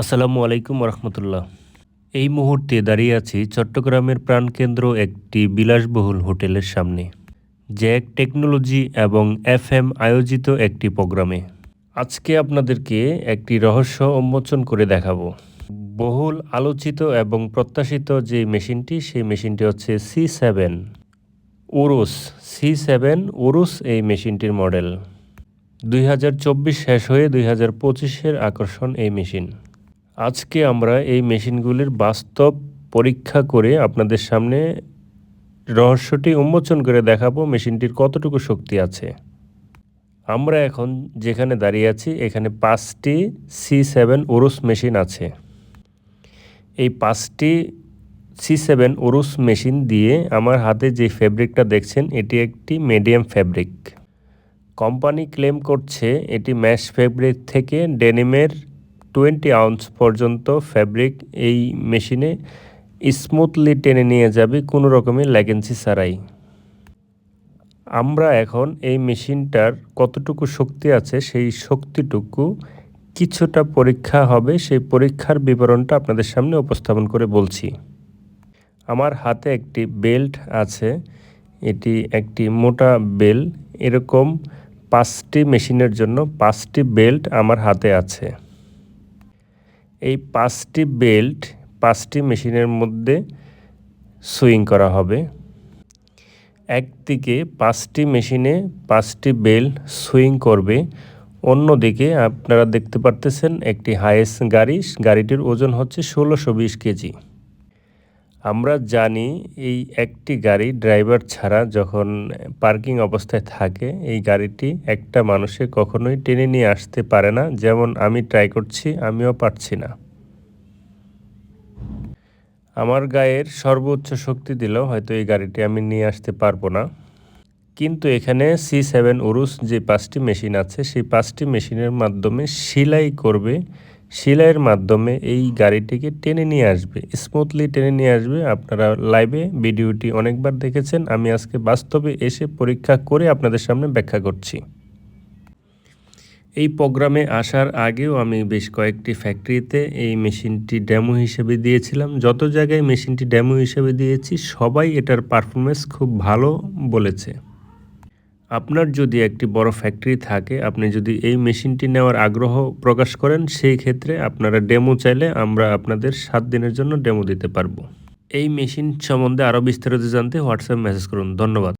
আসসালামু আলাইকুম রহমতুল্লাহ এই মুহূর্তে দাঁড়িয়ে আছি চট্টগ্রামের প্রাণকেন্দ্র একটি বিলাসবহুল হোটেলের সামনে জ্যাক টেকনোলজি এবং এফ এম আয়োজিত একটি প্রোগ্রামে। আজকে আপনাদেরকে একটি রহস্য উন্মোচন করে দেখাবো। বহুল আলোচিত এবং প্রত্যাশিত যে মেশিনটি, সেই মেশিনটি হচ্ছে C seven. Urus, C seven Urus এই মেশিনটির মডেল। দুই হাজার চব্বিশ শেষ হয়ে দুই হাজার আকর্ষণ এই মেশিন। আজকে আমরা এই মেশিনগুলির বাস্তব পরীক্ষা করে আপনাদের সামনে রহস্যটি উন্মোচন করে দেখাবো মেশিনটির কতটুকু শক্তি আছে। আমরা এখন যেখানে দাঁড়িয়ে আছি, এখানে পাঁচটি সি সেভেন ওরুস মেশিন আছে। এই পাঁচটি সি সেভেন ওরুস মেশিন দিয়ে আমার হাতে যে ফ্যাব্রিকটা দেখছেন, এটি একটি মিডিয়াম ফ্যাব্রিক কোম্পানি ক্লেম করছে, এটি ম্যাশ ফ্যাব্রিক থেকে ডেনিমের টোয়েন্টি আউন্স পর্যন্ত ফ্যাব্রিক এই মেশিনে স্মুথলি টেনে নিয়ে যাবে কোনো রকমের ল্যাগেন্সি ছাড়াই। আমরা এখন এই মেশিনটার কতটুকু শক্তি আছে সেই শক্তিটুকু কিছুটা পরীক্ষা হবে, সেই পরীক্ষার বিবরণটা আপনাদের সামনে উপস্থাপন করে বলছি। আমার হাতে একটি বেল্ট আছে, এটি একটি মোটা বেল এরকম পাঁচটি মেশিনের জন্য পাঁচটি বেল্ট আমার হাতে আছে। এই পাঁচটি বেল্ট, পাঁচটি মেশিনের মধ্যে সুইং করা হবে। একদিকে পাঁচটি মেশিনে পাঁচটি বেল্ট সুইং করবে। অন্যদিকে আপনারা দেখতে পারতেছেন একটি হায়েস্ট গাড়ি, গাড়িটির ওজন হচ্ছে ষোলোশো বিশ কেজি। আমরা জানি এই একটি গাড়ি ড্রাইভার ছাড়া যখন পার্কিং অবস্থায় থাকে, এই গাড়িটি একটা মানুষে কখনোই টেনে নিয়ে আসতে পারে না। যেমন, আমি ট্রাই করছি, আমিও পারছি না। আমার গায়ের সর্বোচ্চ শক্তি দিলেও হয়তো এই গাড়িটি আমি নিয়ে আসতে পারব না। কিন্তু এখানে সি সেভেন উরুস যে পাঁচটি মেশিন আছে, সেই পাঁচটি মেশিনের মাধ্যমে সেলাই করবে সেলাইয়ের মাধ্যমে এই গাড়িটিকে টেনে নিয়ে আসবে স্মুথলি টেনে নিয়ে আসবে। আপনারা লাইভে ভিডিওটি অনেকবার দেখেছেন। আমি আজকে বাস্তবে এসে পরীক্ষা করে আপনাদের সামনে ব্যাখ্যা করছি। এই প্রোগ্রামে আসার আগেও আমি বেশ কয়েকটি ফ্যাক্টরিতে এই মেশিনটি ডেমো হিসেবে দিয়েছিলাম। যত জায়গায় মেশিনটি ডেমো হিসেবে দিয়েছি, সবাই এটার পারফরমেন্স খুব ভালো বলেছে। আপনার যদি একটি বড় ফ্যাক্টরি থাকে, আপনি যদি এই মেশিনটি নেওয়ার আগ্রহ প্রকাশ করেন, সেই ক্ষেত্রে আপনারা ডেমো চাইলে আমরা আপনাদের সাত দিনের জন্য ডেমো দিতে পারব। এই মেশিন সম্বন্ধে আরও বিস্তারিত জানতে হোয়াটসঅ্যাপ মেসেজ করুন। ধন্যবাদ।